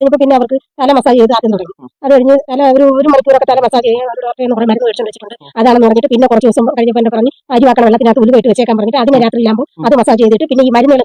ഇനിയിപ്പോ പിന്നെ അവർക്ക് തല മസാജ് ചെയ്ത് ആദ്യം തുടങ്ങി അത് കഴിഞ്ഞ് തല ഒരു ഒരു മണിക്കൂറൊക്കെ തല മസാജ് ചെയ്യാൻ ഒരു ഡോക്ടറെ എന്ന് പറഞ്ഞ മരുന്ന് മേടിച്ചു വെച്ചിട്ടുണ്ട് അതാണെന്ന് പറഞ്ഞിട്ട് പിന്നെ കുറച്ച് ദിവസം കഴിഞ്ഞപ്പോൾ എന്നെ പറഞ്ഞ് അരിവാക്കണ വെള്ളത്തിനകത്ത് ഉള്ളി വെട്ട് വെച്ചേക്കാൻ പറഞ്ഞിട്ട് അതിന് രാത്രിയിലാകുമ്പോൾ അത് മസാജ് ചെയ്തിട്ട് പിന്നെ ഈ മരുന്ന്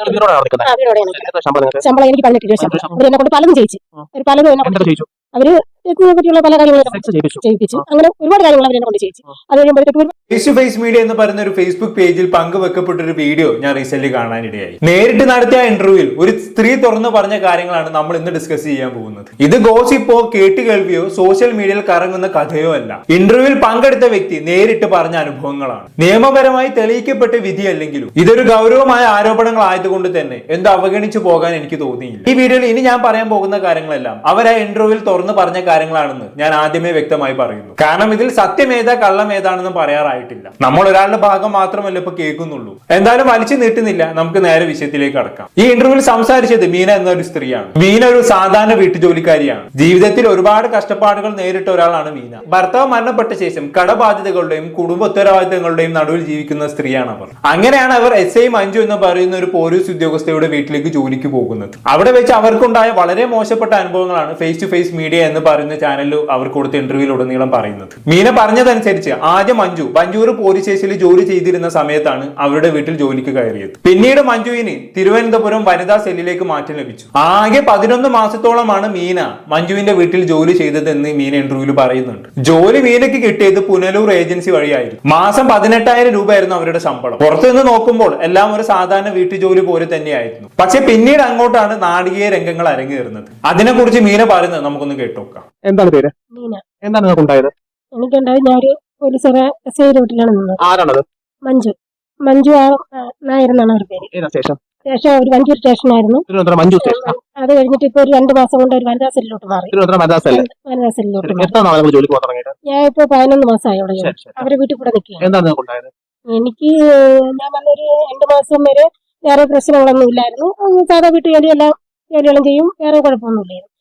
ശമ്പളം എനിക്ക് പതിനെട്ട് രൂപ ശമ്പളം അവരെന്നെ കൊണ്ട് പലതും ചെയ്യിച്ചു ഒരു പലതും എന്നെ കൊണ്ട് എന്തൊക്കെ ചെയ്യിച്ചു ഇതിനെ പറ്റിയുള്ള പല കാര്യങ്ങളും ചെയ്യിപ്പിച്ചു. ചെയ്യിപ്പിച്ചു. അങ്ങനെ ഒരുപാട് കാര്യങ്ങൾ അവർ എന്നെ കൊണ്ട് ചെയ്യിച്ചു. അത് കഴിയുമ്പോഴത്തേക്ക് ഫേസ് ടു ഫേസ് മീഡിയ എന്ന് പറയുന്ന ഒരു ഫേസ്ബുക്ക് പേജിൽ പങ്കുവെക്കപ്പെട്ട ഒരു വീഡിയോ ഞാൻ റീസെന്റ് കാണാനിടയായി. നേരിട്ട് നടത്തിയ ഇന്റർവ്യൂവിൽ ഒരു സ്ത്രീ തുറന്നു പറഞ്ഞ കാര്യങ്ങളാണ് നമ്മൾ ഇന്ന് ഡിസ്കസ് ചെയ്യാൻ പോകുന്നത്. ഇത് ഗോസിപ്പോ കേട്ടുകേൾവിയോ സോഷ്യൽ മീഡിയയിൽ കറങ്ങുന്ന കഥയോ അല്ല. ഇന്റർവ്യൂവിൽ പങ്കെടുത്ത വ്യക്തി നേരിട്ട് പറഞ്ഞ അനുഭവങ്ങളാണ്. നിയമപരമായി തെളിയിക്കപ്പെട്ട വിധിയല്ലെങ്കിലും ഇതൊരു ഗൗരവമായ ആരോപണങ്ങൾ ആയതുകൊണ്ട് തന്നെ എന്ത് അവഗണിച്ചു പോകാൻ എനിക്ക് തോന്നിയില്ല. ഈ വീഡിയോയിൽ ഇനി ഞാൻ പറയാൻ പോകുന്ന കാര്യങ്ങളെല്ലാം അവർ ആ ഇന്റർവ്യൂവിൽ തുറന്നു പറഞ്ഞ കാര്യങ്ങളാണെന്ന് ഞാൻ ആദ്യമേ വ്യക്തമായി പറയുന്നു. കാരണം ഇതിൽ സത്യമേതാ കള്ളം ഏതാണെന്ന് പറയാറായിട്ടില്ല. നമ്മൾ ഒരാളുടെ ഭാഗം മാത്രമല്ല ഇപ്പൊ കേൾക്കുന്നുള്ളൂ. എന്തായാലും വലിച്ചു നീട്ടുന്നില്ല. നമുക്ക് നേരെ വിഷയത്തിലേക്ക് അടക്കാം ഈ ഇന്റർവ്യൂവിൽ സംസാരിച്ചത് മീന എന്നൊരു സ്ത്രീയാണ്. മീന ഒരു സാധാരണ വീട്ടുജോലിക്കാരിയാണ്. ജീവിതത്തിൽ ഒരുപാട് കഷ്ടപ്പാടുകൾ നേരിട്ട ഒരാളാണ് മീന. ഭർത്താവ് മരണപ്പെട്ട ശേഷം കടബാധ്യതകളുടെയും കുടുംബ ഉത്തരവാദിത്തങ്ങളുടെയും നടുവിൽ ജീവിക്കുന്ന സ്ത്രീയാണ് അവർ. അങ്ങനെയാണ് അവർ എസ് ഐ മഞ്ജു എന്ന് പറയുന്ന ഒരു പോലീസ് ഉദ്യോഗസ്ഥയുടെ വീട്ടിലേക്ക് ജോലിക്ക് പോകുന്നത്. അവിടെ വെച്ച് അവർക്കുണ്ടായ വളരെ മോശപ്പെട്ട അനുഭവങ്ങളാണ് ഫേസ് ടു ഫേസ് മീഡിയ എന്ന് പറയുന്ന ചാനലിൽ അവർ കൊടുത്ത ഇന്റർവ്യൂവിൽ ഉടനീളം പറയുന്നത്. മീന പറഞ്ഞതനുസരിച്ച് ആദ്യം മഞ്ജു ബഞ്ചൂർ പോലീസ് സ്റ്റേഷനിൽ ജോലി ചെയ്തിരുന്ന സമയത്താണ് അവരുടെ വീട്ടിൽ ജോലിക്ക് കയറിയത്. പിന്നീട് മഞ്ജുവിന് തിരുവനന്തപുരം വനിതാ സെല്ലിലേക്ക് മാറ്റം ലഭിച്ചു. ആകെ പതിനൊന്ന് മാസത്തോളമാണ് മീന മഞ്ജുവിന്റെ വീട്ടിൽ ജോലി ചെയ്തതെന്ന് മീന ഇന്റർവ്യൂവിൽ പറയുന്നുണ്ട്. ജോലി മീനയ്ക്ക് കിട്ടിയത് പുനലൂർ ഏജൻസി വഴിയായിരുന്നു. മാസം പതിനെട്ടായിരം രൂപയായിരുന്നു അവരുടെ ശമ്പളം. പുറത്തുനിന്ന് നോക്കുമ്പോൾ എല്ലാം ഒരു സാധാരണ വീട്ടു ജോലി പോലെ തന്നെയായിരുന്നു. പക്ഷെ പിന്നീട് അങ്ങോട്ടാണ് നാടകീയ രംഗങ്ങൾ അരങ്ങേറുന്നത്. അതിനെക്കുറിച്ച് മീന പറയുന്നത് നമുക്കൊന്ന് കേട്ടോക്കാം. എന്താണ് പേര്? മീന. എന്താണ് നിങ്ങൾക്ക് ഉണ്ടായത് എനിക്കുണ്ടായി ഞാൻ ഒരു പോലീസുകാരെ എസ് ഐ റൂട്ടിലാണ് നിന്നത്. ആരാണത്? മഞ്ജു. മഞ്ജു ആ ആ, നായർ എന്നാണ് ഒരു പേര്. ഏതാ സ്റ്റേഷൻ? സ്റ്റേഷൻ ഒരു വഞ്ചൂർ സ്റ്റേഷനായിരുന്നു. തിരുവനന്തപുരം മഞ്ജു സ്റ്റേഷൻ. അത് കഴിഞ്ഞിട്ട് ഇപ്പൊ ഒരു രണ്ട് മാസം കൊണ്ട് ഒരു വനിതാ സെല്ലിലോട്ട് മാറി. തിരുവനന്തപുരം മദ്രാസ് അല്ലേ വനിതാ സെല്ലിലോട്ട് മാറി. എത്ര നാളെ നിങ്ങൾ ജോലിക്ക് പോകാൻ തുടങ്ങിയിട്ട്? ഞാൻ ഇപ്പൊ പതിനൊന്ന് മാസമായി അവിടെ ശരി, ശരി. അവരെ വീട്ടിൽ കൂടെ നിൽക്കുകയാണ്. എന്താണ് നിങ്ങൾക്ക് ഉണ്ടായത് എനിക്ക് ഞാൻ വന്നൊരു രണ്ട് മാസം വരെ വേറെ പ്രശ്നങ്ങളൊന്നും ഇല്ലായിരുന്നു. ഉം, സാധാ വീട്ടു എല്ലാം ജോലികളും ചെയ്യും. വേറെ കുഴപ്പമൊന്നുമില്ലായിരുന്നു.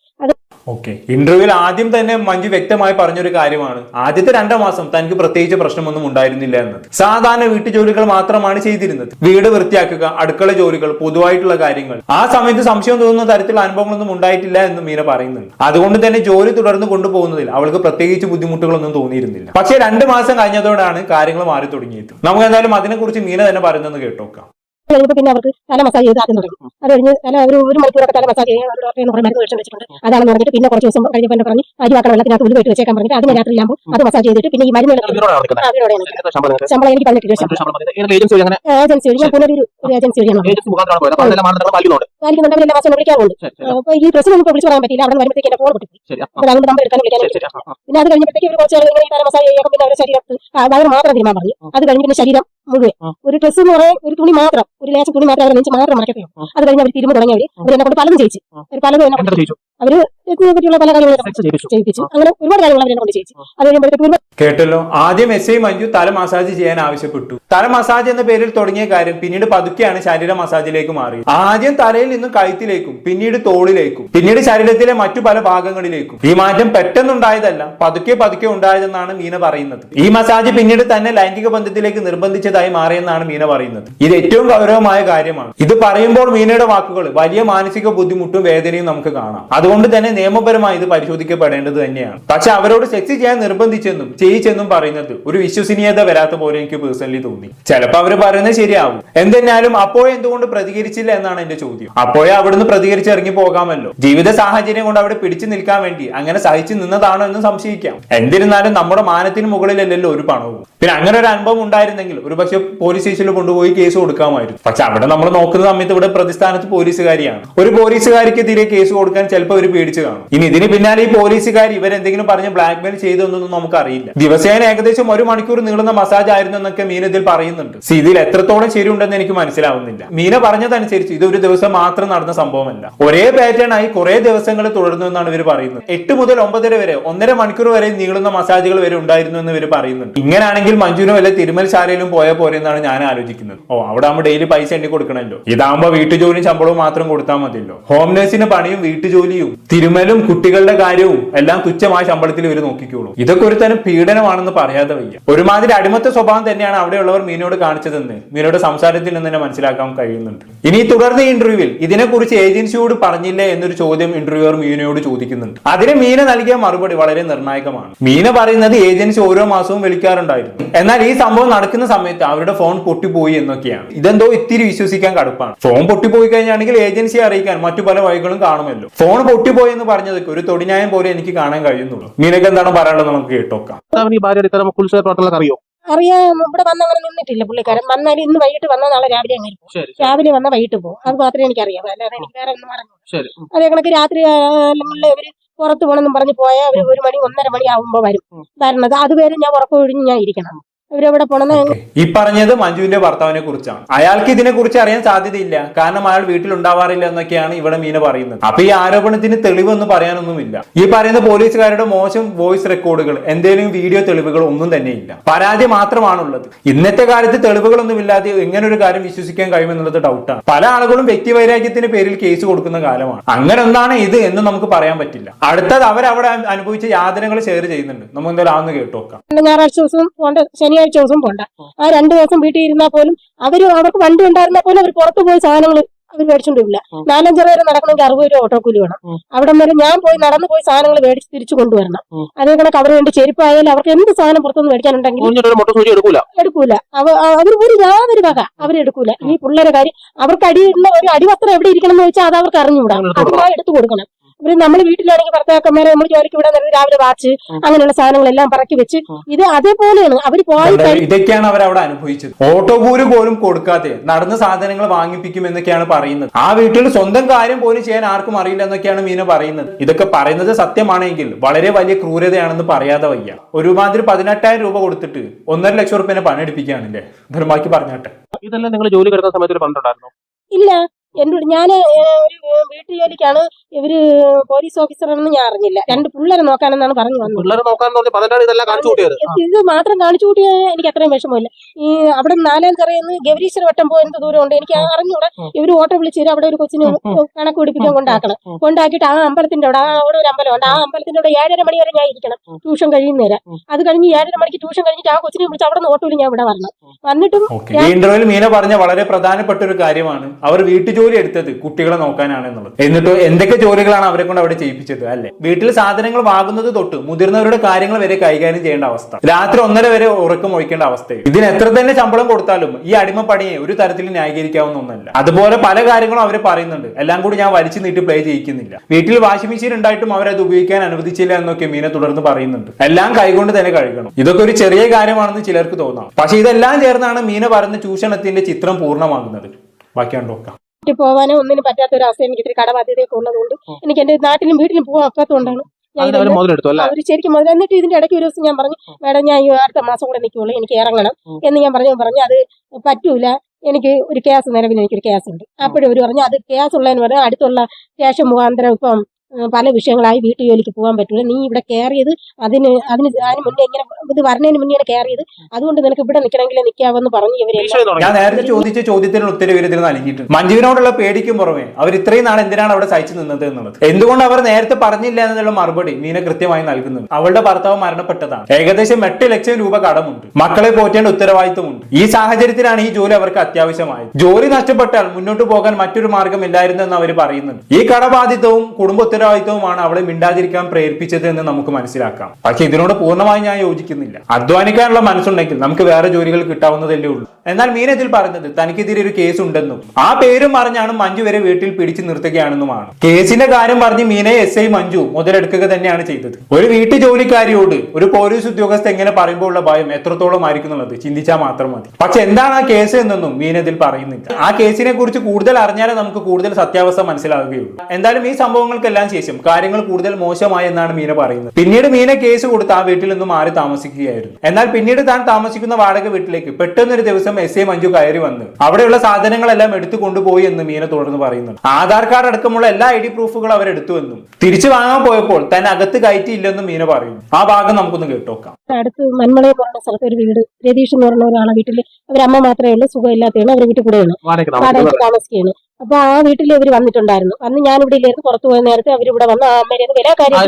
ഓക്കെ. ഇന്റർവ്യൂവിൽ ആദ്യം തന്നെ മഞ്ജു വ്യക്തമായി പറഞ്ഞൊരു കാര്യമാണ്. ആദ്യത്തെ രണ്ടു മാസം തനിക്ക് പ്രത്യേകിച്ച് പ്രശ്നമൊന്നും ഉണ്ടായിരുന്നില്ല എന്ന്. സാധാരണ വീട്ടുജോലികൾ മാത്രമാണ് ചെയ്തിരുന്നത്. വീട് വൃത്തിയാക്കുക അടുക്കള ജോലികൾ പൊതുവായിട്ടുള്ള കാര്യങ്ങൾ. ആ സമയത്ത് സംശയം തോന്നുന്ന തരത്തിലുള്ള അനുഭവങ്ങളൊന്നും ഉണ്ടായിട്ടില്ല എന്ന് മീന പറയുന്നുണ്ട്. അതുകൊണ്ട് തന്നെ ജോലി തുടർന്ന് കൊണ്ടുപോകുന്നതിൽ അവൾക്ക് പ്രത്യേകിച്ച് ബുദ്ധിമുട്ടുകളൊന്നും തോന്നിയിരുന്നില്ല. പക്ഷേ രണ്ട് മാസം കഴിഞ്ഞതോടാണ് കാര്യങ്ങൾ മാറി തുടങ്ങിയത് നമുക്ക് എന്തായാലും അതിനെക്കുറിച്ച് മീന തന്നെ പറയുന്നത് കേട്ടോക്കാം. കഴിഞ്ഞപ്പോൾ പിന്നെ അവർക്ക് തല മസാജ് ചെയ്ത് ആദ്യം തുടങ്ങി അത് കഴിഞ്ഞ് തല ഒരു ഒരു മണിക്കൂറൊക്കെ തല മസാജ് ചെയ്യാൻ ഒരു ഡോക്ടറെ മരുന്ന് മേടിച്ചു വെച്ചിട്ടുണ്ട്. അതാണ് പറഞ്ഞിട്ട് പിന്നെ കുറച്ച് ദിവസം കഴിഞ്ഞപ്പോൾ എന്നെ പറഞ്ഞ് അരിവാക്കണ വെള്ളത്തിനകത്ത് ഉള്ളി വെട്ട് വെച്ചേക്കാൻ പറഞ്ഞിട്ട് അതിന് രാത്രിയിലാകുമ്പോൾ അത് മസാജ് ചെയ്തിട്ട് പിന്നെ ഈ മരുന്ന് ശമ്പളം എനിക്ക് പതിനെട്ട് ശമ്പളം. ഏജൻസി വഴി ഞാൻ ഒരു ഏജൻസി വഴിയാണ് പാലിക്കുന്നുണ്ട് എല്ലാ മാസം വിളിക്കാറുണ്ട്. അപ്പൊ ഈ പ്രശ്നം നമുക്ക് വിളിച്ചു പറയാൻ പറ്റില്ല. അവിടെ വരുമ്പോഴത്തേക്ക് എന്റെ ഫോൺ കിട്ടി അതുകൊണ്ട് നമ്പർ എടുക്കാൻ വിളിക്കാൻ. പിന്നെ അത് കഴിഞ്ഞപ്പോഴത്തേക്ക് ഒരു കുറച്ച് ഇങ്ങനെ തല മസാജ് ചെയ്യുമ്പോൾ പിന്നെ അവരുടെ ശരീരത്ത് ആ, വയറ് മാത്രം തീരുമാനം പറഞ്ഞു. അത് കഴിഞ്ഞ് പിന്നെ ശരീരം മുഴുവൻ ഒരു ഡ്രസ്സ് എന്ന് പറയാൻ ഒരു തുണി മാത്രം ഒരു ലേശം തുണി മാത്രം അവർ നെഞ്ച് മാത്രം മറക്കത്തേ അത് കഴിഞ്ഞ് അവർ തിരുമ്പ് തുടങ്ങിയവര് അവർ എന്നെ കൊണ്ട് പലതും ചെയ്യിച്ചു. അവർ പലതും എന്നെ കൊണ്ട് ചെയ്യിച്ചു? അവർ പറ്റിയുള്ള പല കാര്യങ്ങളും ചെയ്യിപ്പിച്ചു. അങ്ങനെ ഒരുപാട് കാര്യങ്ങൾ അവർ എന്നെ കൊണ്ട് ചെയ്യിച്ചു അത് കഴിയുമ്പോഴത്തേക്ക് കേട്ടല്ലോ? ആദ്യം എസ് ഐ മഞ്ജു തല മസാജ് ചെയ്യാൻ ആവശ്യപ്പെട്ടു. തല മസാജ് എന്ന പേരിൽ തുടങ്ങിയ കാര്യം പിന്നീട് പതുക്കെയാണ് ശരീര മസാജിലേക്ക് മാറി ആദ്യം തലയിൽ നിന്നും കഴുത്തിലേക്കും പിന്നീട് തോളിലേക്കും പിന്നീട് ശരീരത്തിലെ മറ്റു പല ഭാഗങ്ങളിലേക്കും. ഈ മാറ്റം പെട്ടെന്നുണ്ടായതല്ല പതുക്കെ പതുക്കെ ഉണ്ടായതെന്നാണ് മീന പറയുന്നത്. ഈ മസാജ് പിന്നീട് തന്നെ ലൈംഗിക ബന്ധത്തിലേക്ക് നിർബന്ധിച്ചതായി മാറിയെന്നാണ് മീന പറയുന്നത്. ഇത് ഏറ്റവും ഗൗരവമായ കാര്യമാണ്. ഇത് പറയുമ്പോൾ മീനയുടെ വാക്കുകൾ വലിയ മാനസിക ബുദ്ധിമുട്ടും വേദനയും നമുക്ക് കാണാം. അതുകൊണ്ട് തന്നെ നിയമപരമായി ഇത് പരിശോധിക്കപ്പെടേണ്ടത് തന്നെയാണ്. പക്ഷെ അവരോട് സെക്സ് ചെയ്യാൻ നിർബന്ധിച്ചെന്നും ചെയ്യിച്ചെന്നും പറയുന്നത് ഒരു വിശ്വസനീയത വരാത്ത പോലെ എനിക്ക് പേഴ്സണലി തോന്നി. ചിലപ്പോൾ അവർ പറയുന്നത് ശരിയാവും. എന്തെന്നാലും അപ്പോഴെ എന്തുകൊണ്ട് പ്രതികരിച്ചില്ല എന്നാണ് എന്റെ ചോദ്യം. അപ്പോഴേ അവിടുന്ന് പ്രതികരിച്ച് ഇറങ്ങി പോകാമല്ലോ. ജീവിത സാഹചര്യം കൊണ്ട് അവിടെ പിടിച്ചു നിൽക്കാൻ വേണ്ടി അങ്ങനെ സഹിച്ചു നിന്നതാണോ എന്ന് സംശയിക്കാം. എന്നിരുന്നാലും നമ്മുടെ മാനത്തിന് മുകളിലല്ലല്ലോ ഒരു പണവും. പിന്നെ അങ്ങനെ ഒരു അനുഭവം ഉണ്ടായിരുന്നെങ്കിൽ ഒരു പക്ഷെ പോലീസ് സ്റ്റേഷനിൽ കൊണ്ടുപോയി കേസ് കൊടുക്കാമായിരുന്നു. പക്ഷെ അവിടെ നമ്മൾ നോക്കുന്ന സമയത്ത് ഇവിടെ പ്രതിസ്ഥാനത്ത് പോലീസുകാരിയാണ്. ഒരു പോലീസുകാരിക്കെതിരെ കേസ് കൊടുക്കാൻ ചിലപ്പോൾ അവർ പേടിച്ച് കാണും. ഇനി ഇതിന് പിന്നാലെ ഈ പോലീസുകാർ ഇവരെന്തെങ്കിലും പറഞ്ഞ് ബ്ലാക്ക് മെയിൽ ചെയ്തൊന്നും നമുക്കറിയില്ല. ദിവസേന ഏകദേശം ഒരു മണിക്കൂർ നീളുന്ന മസാജ് ആയിരുന്നു എന്നൊക്കെ മീന ഇതിൽ പറയുന്നുണ്ട്. സി, ഇതിൽ എത്രത്തോളം ശരിയുണ്ടെന്ന് എനിക്ക് മനസ്സിലാവുന്നില്ല. മീന പറഞ്ഞതനുസരിച്ച് ഇത് ഒരു ദിവസം മാത്രം നടന്ന സംഭവമല്ല. ഒരേ പാറ്റേൺ ആയി കുറെ ദിവസങ്ങൾ തുടർന്നു എന്നാണ് ഇവർ പറയുന്നത്. എട്ട് മുതൽ ഒമ്പതര വരെ ഒന്നര മണിക്കൂർ വരെ നീളുന്ന മസാജുകൾ വരെ ഉണ്ടായിരുന്നു എന്ന് ഇവർ പറയുന്നുണ്ട്. ഇങ്ങനെയാണെങ്കിൽ മഞ്ജുവിനോ വല്ല തിരുമൽ ശാലയിലും പോയ പോരെ എന്നാണ് ഞാൻ ആലോചിക്കുന്നത്. ഓ അവിടെ ആകുമ്പോൾ ഡെയിലി പൈസ എണ്ണി കൊടുക്കണമല്ലോ ഇതാകുമ്പോൾ വീട്ടുജോലിയും ശമ്പളവും മാത്രം കൊടുത്താൽ മതിയല്ലോ. ഹോം നേഴ്സിന് പണിയും വീട്ടുജോലിയും ജോലിയും തിരുമലും കുട്ടികളുടെ കാര്യവും എല്ലാം തുച്ഛമായ ശമ്പളത്തിൽ ഇവർ നോക്കിക്കോളൂ. ഇതൊക്കെ ഒരു തരം പീഡനമാണെന്ന് പറയാതെ വയ്യ. ഒരുമാതിരി അടിമത്ത സ്വഭാവം തന്നെയാണ് അവിടെയുള്ളവർ മീനോട് കാണിച്ചതെന്ന് മീനോട് സംസാരത്തിൽ നിന്ന് തന്നെ മനസ്സിലാക്കാൻ കഴിയുന്നുണ്ട്. ഇനി തുടർന്ന് ഇന്റർവ്യൂവിൽ ഇതിനെക്കുറിച്ച് ഏജൻസിയോട് പറഞ്ഞില്ലേ എന്നൊരു ചോദ്യം ഇന്റർവ്യൂവർ മീനയോട് ചോദിക്കുന്നുണ്ട്. അതിന് മീന നൽകിയ മറുപടി വളരെ നിർണായകമാണ്. മീന പറയുന്നത് ഏജൻസി ഓരോ മാസവും വിളിക്കാറുണ്ടായിരുന്നു. എന്നാൽ ഈ സംഭവം നടക്കുന്ന സമയത്ത് അവരുടെ ഫോൺ പൊട്ടിപ്പോയി എന്നൊക്കെയാണ്. ഇതെന്തോ ഇത്തിരി വിശ്വസിക്കാൻ കടുപ്പാണ്. ഫോൺ പൊട്ടിപ്പോയി കഴിഞ്ഞാണെങ്കിൽ ഏജൻസിയെ അറിയിക്കാൻ മറ്റു പല വഴികളും കാണുമല്ലോ. ഫോൺ പൊട്ടിപ്പോയി എന്ന് പറഞ്ഞതൊക്കെ ഒരു തൊടിനായം പോലെ എനിക്ക് കാണാൻ കഴിയുന്നുള്ളൂ. നിനക്ക് എന്താണ് പറയാനുള്ളത് നമുക്ക് കേട്ടോക്കാം. ഈ ഭാര്യയുടെ ഇത്തരം കുൽസിത പ്രവർത്തനങ്ങളൊക്കെ അറിയോ അറിയാം ഇവിടെ വന്നങ്ങനെ നിന്നിട്ടില്ല പുള്ളിക്കാരൻ. വന്നാൽ ഇന്ന് വൈകിട്ട് വന്നാൽ നാളെ രാവിലെ അങ്ങനെ പോകും ശരി രാവിലെ വന്നാൽ വൈകിട്ട് പോകും. അത് മാത്രമേ എനിക്കറിയാം അല്ലാതെ എനിക്ക് വേറെ ഒന്നും പറഞ്ഞു ശരി അതേ കണക്ക് രാത്രി അല്ലെങ്കിൽ അവർ പുറത്ത് പോകണമെന്നും പറഞ്ഞ് പോയാൽ അവർ ഒരു മണി ഒന്നര മണി ആകുമ്പോൾ വരും. വരണത്. അതുവരെ ഞാൻ ഉറക്കം ഒഴിഞ്ഞ് ഞാൻ ഇരിക്കണം. പോണെന്ന് ഈ പറഞ്ഞത് മഞ്ജുവിന്റെ ഭർത്താവിനെ കുറിച്ചാണ്. അയാൾക്ക് ഇതിനെ കുറിച്ച് അറിയാൻ സാധ്യതയില്ല. കാരണം അയാൾ വീട്ടിൽ ഉണ്ടാവാറില്ല എന്നൊക്കെയാണ് ഇവിടെ മീന പറയുന്നത്. അപ്പൊ ഈ ആരോപണത്തിന് തെളിവൊന്നും പറയാനൊന്നുമില്ല. ഈ പറയുന്ന പോലീസുകാരുടെ മോശം വോയിസ് റെക്കോർഡുകൾ എന്തെങ്കിലും വീഡിയോ തെളിവുകൾ ഒന്നും തന്നെ ഇല്ല പരാതി മാത്രമാണുള്ളത്. ഇന്നത്തെ കാലത്ത് തെളിവുകളൊന്നും ഇല്ലാതെ എങ്ങനെ ഒരു കാര്യം വിശ്വസിക്കാൻ കഴിയുമെന്നുള്ളത് ഡൗട്ടാണ് പല ആളുകളും വ്യക്തിവൈരാഗ്യത്തിന്റെ പേരിൽ കേസ് കൊടുക്കുന്ന കാലമാണ്. അങ്ങനെ ഒന്നാണ് ഇത് എന്ന് നമുക്ക് പറയാൻ പറ്റില്ല. അടുത്തത് അവരവിടെ അനുഭവിച്ച യാതനകൾ ഷെയർ ചെയ്യുന്നുണ്ട്. നമുക്ക് എന്തായാലും ആന്ന് കേട്ടോക്കാം ഞായറാഴ്ച ദിവസം ശനിയാഴ്ച ദിവസം പോണ്ട. ആ രണ്ടു ദിവസം വീട്ടിൽ ഇരുന്നാൽ പോലും അവർ അവർക്ക് വണ്ടി ഉണ്ടായിരുന്നാൽ പോലും അവർ പുറത്തു പോയി സാധനങ്ങൾ അവർ മേടിച്ചോണ്ടില്ല നാലഞ്ചര വരെ നടക്കണമെങ്കിൽ അറുപത് രൂപ ഓട്ടോ കൂലി വേണം. അവിടെ വരെ ഞാൻ പോയി നടന്നു പോയി സാധനങ്ങൾ മേടിച്ച് തിരിച്ചു കൊണ്ടുവരണം. അതേ കണക്ക് അവർ വേണ്ടി ചെരുപ്പായാലും അവർക്ക് എന്ത് സാധനം പുറത്തുനിന്ന് മേടിക്കാനുണ്ടെങ്കിൽ എടുക്കൂല. എടുക്കൂല. അവ അവർ ഒരു യാതൊരു വക അവരെടുക്കൂല ഈ പിള്ളേരെ കാര്യം അവർക്ക് അടിയിടുന്ന ഒരു അടിവസ്ത്രം എവിടെ ഇരിക്കണം എന്ന് വെച്ചാൽ അത് അവർക്ക് അറിഞ്ഞുകൂടാ. അതുമായി എടുത്തു കൊടുക്കണം. ഇവർ നമ്മൾ വീട്ടിലാണെങ്കിൽ ഭർത്താക്കന്മാരെ നമ്മൾ ജോലിക്ക് വിടാൻ നേരം രാവിലെ വാച്ച്. അങ്ങനെയുള്ള സാധനങ്ങളെല്ലാം പറക്കി വെച്ച് ഇത് അതേപോലെയാണ്. അവർ പോയി? ഇതൊക്കെയാണ് അവർ അവിടെ അനുഭവിച്ചത്. ഓട്ടോ പോലും പോലും കൊടുക്കാതെ നടന്ന സാധനങ്ങൾ വാങ്ങിപ്പിക്കും എന്നൊക്കെയാണ് പറയുന്നത്. ആ വീട്ടിൽ സ്വന്തം കാര്യം പോലും ചെയ്യാൻ ആർക്കും അറിയില്ല എന്നൊക്കെയാണ് മീന പറയുന്നത്. ഇതൊക്കെ പറയുന്നത് സത്യമാണെങ്കിൽ വളരെ വലിയ ക്രൂരതയാണെന്ന് പറയാതെ വയ്യ. ഒരുമാതിരി പതിനെട്ടായിരം രൂപ കൊടുത്തിട്ട് ഒന്നര ലക്ഷം റുപ്യനെ പണിയെടുപ്പിക്കുകയാണല്ലേ ധർമാക്കി പറഞ്ഞാട്ടെ. ഇതെല്ലാം നിങ്ങൾ ജോലി കിടക്കുന്ന സമയത്ത് പണ്ടുണ്ടായിരുന്നു ഇല്ല. എന്നോട് ഞാൻ ഒരു വീട്ടു ജോലിക്കാണ്. ഇവർ പോലീസ് ഓഫീസറാണെന്ന് ഞാൻ അറിഞ്ഞില്ല. രണ്ട് പിള്ളേരെ നോക്കാനെന്നാണ് പറഞ്ഞു വന്നത്. ഇത് മാത്രം കാണിച്ചു കൂട്ടിയാൽ എനിക്ക് അത്രയും വിഷമമില്ല. ഈ അവിടെ നാലാം കറിയെന്ന് ഗൗരീശ്വര വട്ടം പോയ എന്ത് ദൂരമുണ്ട് എനിക്ക് അറിഞ്ഞൂടെ. ഇവർ ഓട്ടോ വിളിച്ചു തരും അവിടെ ഒരു കൊച്ചിന് കണക്ക് പിടിപ്പിക്കാൻ കൊണ്ടാക്കണം. കൊണ്ടാക്കിയിട്ട് ആ അമ്പലത്തിന്റെ അവിടെ ആ അവിടെ ഒരു അമ്പലമുണ്ട് ആ അമ്പലത്തിന്റെ അവിടെ ഏഴര മണി വരെ ഞാൻ ഇരിക്കണം. ട്യൂഷൻ കഴിയുന്നേരം. അത് കഴിഞ്ഞ് ഏഴര മണിക്ക് ട്യൂഷൻ കഴിഞ്ഞിട്ട് ആ കൊച്ചിനെ വിളിച്ച് അവിടെ നിന്ന് ഓട്ടോയിൽ ഞാൻ ഇവിടെ വരണം വന്നിട്ടും ഇന്റർവ്യൂവിൽ മീന പറഞ്ഞ വളരെ പ്രധാനപ്പെട്ട ഒരു കാര്യമാണ്. അവർ വീട്ടുജോലി എടുത്തത് കുട്ടികളെ നോക്കാനാണ് എന്നുള്ളത്. എന്നിട്ട് എന്തൊക്കെ ജോലികളാണ് അവരെ കൊണ്ട് അവിടെ ചെയ്യിപ്പിച്ചത് അല്ലെ? വീട്ടിൽ സാധനങ്ങൾ വാങ്ങുന്നത് തൊട്ട് മുതിർന്നവരുടെ കാര്യങ്ങൾ വരെ കൈകാര്യം ചെയ്യേണ്ട അവസ്ഥ. രാത്രി ഒന്നര വരെ ഉറക്കം ഒഴിക്കേണ്ട അവസ്ഥ ഇതിന് എത്ര തന്നെ ശമ്പളം കൊടുത്താലും ഈ അടിമപ്പണിയെ ഒരു തരത്തിൽ ന്യായീകരിക്കാവുന്ന ഒന്നല്ല. അതുപോലെ പല കാര്യങ്ങളും അവർ പറയുന്നുണ്ട്. എല്ലാം കൂടി ഞാൻ വലിച്ചു നീട്ടി പ്ലേ ചെയ്യിക്കുന്നില്ല. വീട്ടിൽ വാഷിംഗ് മെഷീൻ ഉണ്ടായിട്ടും അവരത് ഉപയോഗിക്കാൻ അനുവദിച്ചില്ല എന്നൊക്കെ മീന തുടർന്ന് പറയുന്നുണ്ട്. എല്ലാം കൈകൊണ്ട് തന്നെ കഴുകണം. ഇതൊക്കെ ഒരു ചെറിയ കാര്യമാണെന്ന് ചിലർക്ക് തോന്നാം. പക്ഷെ ഇതെല്ലാം ചേർന്നാണ് മീന പറയുന്ന ചൂഷണത്തിന്റെ ചിത്രം പൂർണമാകുന്നത്. ബാക്കിയാണ് നോക്കാം. പോകാനോ ഒന്നിനും പറ്റാത്ത ഒരു അവസ്ഥ എനിക്ക് ഇത്തിരി കടബാധ്യതയൊക്കെ ഉള്ളതുകൊണ്ട് എനിക്ക് എന്റെ നാട്ടിലും വീട്ടിലും പോകാൻ ഒക്കാത്തതുകൊണ്ടാണ് അവർ അവർ ശരിക്കും മുതൽ എന്നിട്ട് ഇതിന്റെ ഇടയ്ക്ക് ഒരു ദിവസം ഞാൻ പറഞ്ഞു മേഡം ഞാൻ ഈ അടുത്ത മാസം കൂടെ നിൽക്കുള്ളൂ എനിക്ക് ഇറങ്ങണം. എന്ന് ഞാൻ പറഞ്ഞു പറഞ്ഞു അത് പറ്റൂല എനിക്ക് ഒരു കേസ് നിലവിൽ എനിക്കൊരു കേസ് ഉണ്ട്. അപ്പോഴും ഒരു പറഞ്ഞു അത് കേസ് ഉള്ളതെന്ന് പറഞ്ഞാൽ അടുത്തുള്ള സ്റ്റേഷൻ മുഖാന്തരം ഇപ്പം പല വിഷയങ്ങളായി വീട്ടു ജോലിക്ക് പോകാൻ പറ്റൂല. നീ ഇവിടെ കയറിയത് അതിന് അതിന് അതിന് മുന്നേ ഇങ്ങനെ ഇത് വരുന്നതിന് മുന്നെയാണ് കയറിയത് അതുകൊണ്ട് നിനക്ക് ഇവിടെ നിൽക്കണമെങ്കിൽ നിൽക്കാമെന്ന് പറഞ്ഞു ഇവരെ ഞാൻ നേരത്തെ ചോദിച്ച ചോദ്യത്തിനുള്ള ഉത്തരവ് ഇവർ ഇതിന് നൽകിയിട്ടുണ്ട് മഞ്ജുവിനോടുള്ള പേടിക്കും പുറമെ അവർ ഇത്രയും നാൾ എന്തിനാണ് അവിടെ സഹിച്ചു നിന്നത് എന്നുള്ളത്? എന്തുകൊണ്ട് അവർ നേരത്തെ പറഞ്ഞില്ല എന്നുള്ള മറുപടി മീന കൃത്യമായി നൽകുന്നുണ്ട് അവളുടെ ഭർത്താവ് മരണപ്പെട്ടതാണ്. ഏകദേശം എട്ട് ലക്ഷം രൂപ കടമുണ്ട്. മക്കളെ പോറ്റേണ്ട ഉത്തരവാദിത്വമുണ്ട്. ഈ സാഹചര്യത്തിലാണ് ഈ ജോലി അവർക്ക് അത്യാവശ്യമായത്. ജോലി നഷ്ടപ്പെട്ടാൽ മുന്നോട്ട് പോകാൻ മറ്റൊരു മാർഗമില്ലായിരുന്നു എന്ന് അവർ പറയുന്നുണ്ട്. ഈ കടബാധിത്വവും കുടുംബ ഉത്തരവാദിത്വവുമാണ് അവളെ മിണ്ടാതിരിക്കാൻ പ്രേരിപ്പിച്ചത് എന്ന് നമുക്ക് മനസ്സിലാക്കാം. പക്ഷെ ഇതിനോട് പൂർണമായി ഞാൻ യോജിക്കുന്നില്ല. അധ്വാനിക്കാനുള്ള മനസ്സുണ്ടെങ്കിൽ നമുക്ക് വേറെ ജോലികൾ കിട്ടാവുന്നതല്ലേ ഉള്ളൂ. എന്നാൽ മീന ഇതിൽ പറഞ്ഞത് തനിക്കെതിരെ ഒരു കേസ് ഉണ്ടെന്നും ആ പേരും പറഞ്ഞാണ് മഞ്ജു വരെ വീട്ടിൽ പിടിച്ചു നിർത്തുകയാണെന്നുമാണ്. കേസിന്റെ കാര്യം പറഞ്ഞ് മീനയെ എസ് ഐ മഞ്ജു മുതലെടുക്കുക തന്നെയാണ് ചെയ്തത്. ഒരു വീട്ടു ജോലിക്കാരിയോട് ഒരു പോലീസ് ഉദ്യോഗസ്ഥ എങ്ങനെ പറയുമ്പോൾ ഉള്ള ഭയം എത്രത്തോളം ആയിരിക്കും എന്നുള്ളത് ചിന്തിച്ചാൽ മാത്രം മതി. പക്ഷെ എന്താണ് ആ കേസ് എന്നൊന്നും മീന ഇതിൽ പറയുന്നില്ല. ആ കേസിനെ കുറിച്ച് കൂടുതൽ അറിഞ്ഞാലേ നമുക്ക് കൂടുതൽ സത്യാവസ്ഥ മനസ്സിലാവുകയുള്ളൂ. എന്തായാലും ഈ സംഭവങ്ങൾക്കെല്ലാം ശേഷം കാര്യങ്ങൾ കൂടുതൽ മോശമായി എന്നാണ് മീന പറയുന്നത്. പിന്നീട് മീന കേസ് കൊടുത്ത് ആ വീട്ടിൽ നിന്നും മാറി താമസിക്കുകയായിരുന്നു. എന്നാൽ പിന്നീട് താൻ താമസിക്കുന്ന വാടക വീട്ടിലേക്ക് പെട്ടെന്നൊരു ദിവസം എസ് എ മഞ്ജു കയറി വന്ന് അവിടെയുള്ള സാധനങ്ങളെല്ലാം എടുത്തു കൊണ്ടുപോയി എന്ന് മീന തുടർന്ന് പറയുന്നു ആധാർ കാർഡ് അടക്കമുള്ള എല്ലാ ഐ ഡി പ്രൂഫുകളും അവർ എടുത്തുവെന്നും തിരിച്ചു വാങ്ങാൻ പോയപ്പോൾ തന്നെ അകത്ത് കയറ്റിയില്ലെന്നും മീന പറയുന്നു. ആ ഭാഗം നമുക്കൊന്ന് കേട്ടോക്കാം. അടുത്ത് മന്മളയെ പറഞ്ഞ സ്ഥലത്ത് ഒരു വീട് രതീഷ് എന്ന് പറഞ്ഞ ഒരാളെ വീട്ടിൽ അവരമ്മ മാത്രമേ ഉള്ളൂ സുഖമില്ലാത്തതാണ് അവരുടെ വീട്ടിൽ കൂടെയാണ് താമസിക്കുകയാണ്. അപ്പൊ ആ വീട്ടിൽ ഇവർ വന്നിട്ടുണ്ടായിരുന്നു. അന്ന് ഞാൻ ഇവിടെ ഇല്ലായിരുന്നു പുറത്തു പോയ നേരത്തെ അവർ ഇവിടെ വന്ന് ആ അമ്മേനെ വില കാര്യം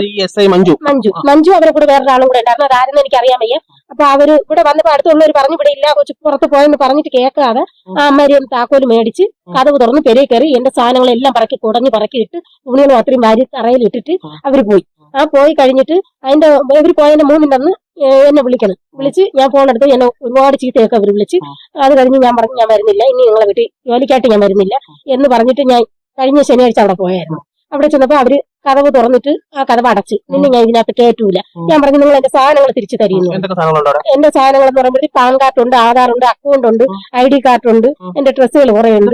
മഞ്ജു. മഞ്ജു. മഞ്ജു അവരെ കൂടെ വേറൊരാളും കൂടെ ഉണ്ടായിരുന്നു അതാരെന്ന് എനിക്ക് അറിയാൻ വയ്യ. അപ്പൊ അവർ ഇവിടെ വന്നപ്പോ അടുത്തുള്ളവർ പറഞ്ഞു ഇവിടെ ഇല്ല കൊച്ചു പുറത്ത് പോയെന്ന് പറഞ്ഞിട്ട് കേൾക്കാതെ ആ അമ്മേരെ താക്കോൽ മേടിച്ച് കഥവ് തുറന്ന് പെരേ കയറി എന്റെ സാധനങ്ങളെല്ലാം പറക്കി കുടഞ്ഞ് പറക്കി ഇട്ട് തുണികളും അത്രയും വാരി തറയിലിട്ടിട്ട് അവർ പോയി. ആ പോയി കഴിഞ്ഞിട്ട് അതിന്റെ ഇവർ പോയതിന്റെ മൂന്നിന്റെ അന്ന് എന്നെ വിളിക്കണം. വിളിച്ച് ഞാൻ ഫോൺ എടുത്ത് എന്നെ ഒരുപാട് ചീത്തയൊക്കെ അവർ വിളിച്ച് അത് കഴിഞ്ഞ് ഞാൻ പറഞ്ഞു ഞാൻ വരുന്നില്ല ഇനി നിങ്ങളെ വീട്ടിൽ ജോലിക്കായിട്ട് ഞാൻ വരുന്നില്ല എന്ന് പറഞ്ഞിട്ട് ഞാൻ കഴിഞ്ഞ ശനിയാഴ്ച അവിടെ പോയായിരുന്നു. അവിടെ ചെന്നപ്പോൾ അവർ കഥവ് തുറന്നിട്ട് ആ കഥവ് അടച്ച് നിന്നെ ഞാൻ ഇതിനകത്ത് കയറ്റൂല ഞാൻ പറഞ്ഞു നിങ്ങൾ എന്റെ സാധനങ്ങൾ തിരിച്ചു തരുന്നു എന്റെ സാധനങ്ങൾ എന്ന് പറയുമ്പോൾ പാൻ കാർഡ് ഉണ്ട് ആധാർ ഉണ്ട് അക്കൗണ്ട് ഉണ്ട് ഐ ഡി കാർഡ് ഉണ്ട് എന്റെ ഡ്രസ്സുകൾ കുറെ ഉണ്ട്.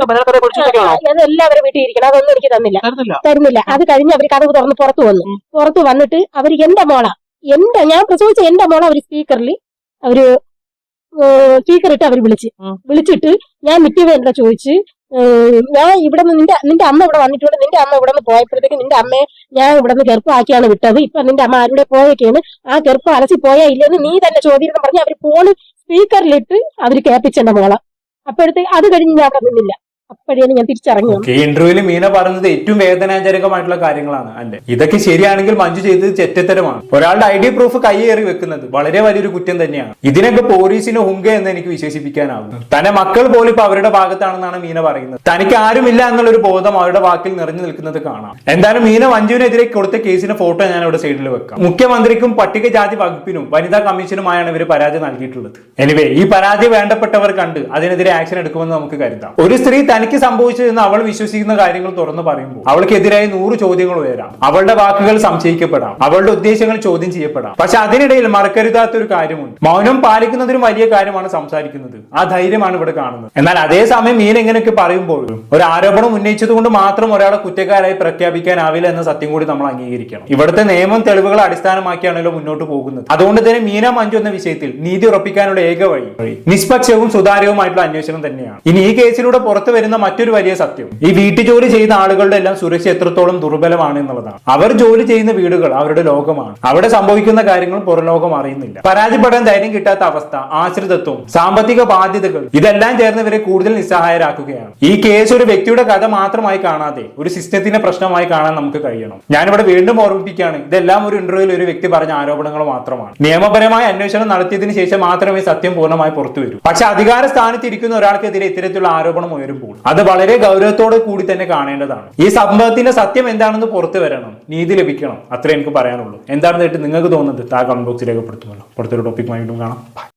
അതെല്ലാം അവരെ വീട്ടിൽ ഇരിക്കണം. അതൊന്നും എനിക്ക് തന്നില്ല. തരുന്നില്ല. അത് കഴിഞ്ഞ് അവർ കഥവ് തുറന്ന് പുറത്തു വന്നു. പുറത്തു വന്നിട്ട് അവർ എന്റെ മോള. എന്റെ ഞാൻ പ്രസവിച്ച എന്റെ മോളെ അവർ സ്പീക്കറിൽ അവർ സ്പീക്കർ ഇട്ട് അവർ വിളിച്ച്. വിളിച്ചിട്ട് ഞാൻ എന്താ ചോദിച്ച് ഞാൻ ഇവിടെ നിന്ന് നിന്റെ നിന്റെ അമ്മ ഇവിടെ വന്നിട്ടുണ്ട് നിന്റെ അമ്മ ഇവിടെ നിന്ന് പോയപ്പോഴത്തേക്ക് നിന്റെ അമ്മയെ ഞാൻ ഇവിടെ നിന്ന് ഗർഭമാക്കിയാണ് വിട്ടത്. ഇപ്പൊ നിന്റെ അമ്മ ആരുടെ പോയൊക്കെയാണ് ആ ഗർഭം അലസി പോയാ ഇല്ലെന്ന് നീ തന്നെ ചോദ്യം പറഞ്ഞ് അവർ ഫോണ് സ്പീക്കറിലിട്ട് അവർ കേൾപ്പിച്ചെന്റെ മോളെ. അപ്പോഴത്തേക്ക് അത് കഴിഞ്ഞ് ഞാൻ അവിടെ നിന്നില്ല. അപ്പോഴാണ് ഞാൻ ഈ ഇന്റർവ്യൂവിൽ മീന പറഞ്ഞത് ഏറ്റവും വേദനാജനകമായിട്ടുള്ള കാര്യങ്ങളാണ്. അല്ലെ? ഇതൊക്കെ ശരിയാണെങ്കിൽ മഞ്ജു ചെയ്തത് ചെറ്റത്തരമാണ്. ഒരാളുടെ ഐ ഡി പ്രൂഫ് കൈയേറി വെക്കുന്നത് വളരെ വലിയൊരു കുറ്റം തന്നെയാണ്. ഇതിനൊക്കെ പോലീസിന് ഹുങ്ക എന്ന് എനിക്ക് വിശേഷിപ്പിക്കാനാവും തന്നെ മക്കൾ പോലും ഇപ്പൊ അവരുടെ ഭാഗത്താണെന്നാണ് മീന പറയുന്നത്. തനിക്ക് ആരുമില്ല എന്നുള്ളൊരു ബോധം അവരുടെ വാക്കിൽ നിറഞ്ഞു നിൽക്കുന്നത് കാണാം. എന്തായാലും മീന മഞ്ജുവിനെതിരെ കൊടുത്ത കേസിന്റെ ഫോട്ടോ ഞാൻ ഇവിടെ സൈഡിൽ വെക്കാം. മുഖ്യമന്ത്രിക്കും പട്ടികജാതി വകുപ്പിനും വനിതാ കമ്മീഷനുമായാണ് ഇവർ പരാതി നൽകിയിട്ടുള്ളത്. എനിവേ ഈ പരാതി വേണ്ടപ്പെട്ടവർ കണ്ട് അതിനെതിരെ ആക്ഷൻ എടുക്കുമെന്ന് നമുക്ക് കരുതാം. ഒരു സ്ത്രീ തനിക്ക് സംഭവിച്ചതെന്ന് അവൾ വിശ്വസിക്കുന്ന കാര്യങ്ങൾ തുറന്നു പറയുമ്പോൾ അവൾക്കെതിരായി നൂറ് ചോദ്യങ്ങൾ ഉയരാം. അവളുടെ വാക്കുകൾ സംശയിക്കപ്പെടാം. അവളുടെ ഉദ്ദേശങ്ങൾ ചോദ്യം ചെയ്യപ്പെടാം. പക്ഷെ അതിനിടയിൽ മറക്കരുതാത്ത ഒരു കാര്യമുണ്ട്. മൗനം പാലിക്കുന്നതിനും വലിയ കാര്യമാണ് സംസാരിക്കുന്നത്. ആ ധൈര്യമാണ് ഇവിടെ കാണുന്നത്. എന്നാൽ അതേസമയം മീൻ എങ്ങനെയൊക്കെ പറയുമ്പോഴും ഒരു ആരോപണം ഉന്നയിച്ചത് കൊണ്ട് മാത്രം ഒരാളെ കുറ്റക്കാരായി പ്രഖ്യാപിക്കാനാവില്ല എന്ന സത്യം കൂടി നമ്മൾ അംഗീകരിക്കണം. ഇവിടുത്തെ നിയമം തെളിവുകൾ അടിസ്ഥാനമാക്കിയാണല്ലോ മുന്നോട്ട് പോകുന്നത്. അതുകൊണ്ട് തന്നെ മീന മഞ്ജു എന്ന വിഷയത്തിൽ നീതി ഉറപ്പിക്കാനുള്ള ഏക വഴി നിഷ്പക്ഷവും സുതാര്യവുമായിട്ടുള്ള അന്വേഷണം തന്നെയാണ്. ഇനി ഈ കേസിലൂടെ പുറത്തു വരുന്ന മറ്റൊരു വലിയ സത്യം. ഈ വീട്ടു ജോലി ചെയ്യുന്ന ആളുകളുടെ എല്ലാം സുരക്ഷ എത്രത്തോളം ദുർബലമാണ് എന്നുള്ളതാണ്. അവർ ജോലി ചെയ്യുന്ന വീടുകൾ അവരുടെ ലോകമാണ്. അവിടെ സംഭവിക്കുന്ന കാര്യങ്ങൾ പുറലോകം അറിയുന്നില്ല. പരാജയപ്പെടാൻ ധൈര്യം കിട്ടാത്ത അവസ്ഥ ആശ്രിതത്വം സാമ്പത്തിക ബാധ്യതകൾ ഇതെല്ലാം ചേർന്നവരെ കൂടുതൽ നിസ്സഹായരാക്കുകയാണ്. ഈ കേസ് ഒരു വ്യക്തിയുടെ കഥ മാത്രമായി കാണാതെ ഒരു സിസ്റ്റത്തിന്റെ പ്രശ്നമായി കാണാൻ നമുക്ക് കഴിയണം. ഞാനിവിടെ വീണ്ടും ഓർമ്മിപ്പിക്കുകയാണ് ഇതെല്ലാം ഒരു ഇന്റർവ്യൂവിൽ ഒരു വ്യക്തി പറഞ്ഞ ആരോപണങ്ങൾ മാത്രമാണ്. നിയമപരമായ അന്വേഷണം നടത്തിയതിനു ശേഷം മാത്രമേ സത്യം പൂർണമായി പുറത്തു വരൂ പക്ഷെ അധികാര സ്ഥാനത്തിരിക്കുന്ന ഒരാൾക്കെതിരെ ഇത്തരത്തിലുള്ള ആരോപണം ഉയരുമ്പോൾ അത് വളരെ ഗൗരവത്തോടെ കൂടി തന്നെ കാണേണ്ടതാണ്. ഈ സംഭവത്തിന്റെ സത്യം എന്താണെന്ന് പുറത്തു വരണം. നീതി ലഭിക്കണം. അത്രേ എനിക്ക് പറയാനുള്ളൂ. എന്താണെന്ന് നിങ്ങൾക്ക് തോന്നുന്നത് താ കമന്റ് ബോക്സിൽ രേഖപ്പെടുത്തുമല്ലോ. പുറത്തൊരു ടോപ്പിക്കുമായി വീണ്ടും കാണാം.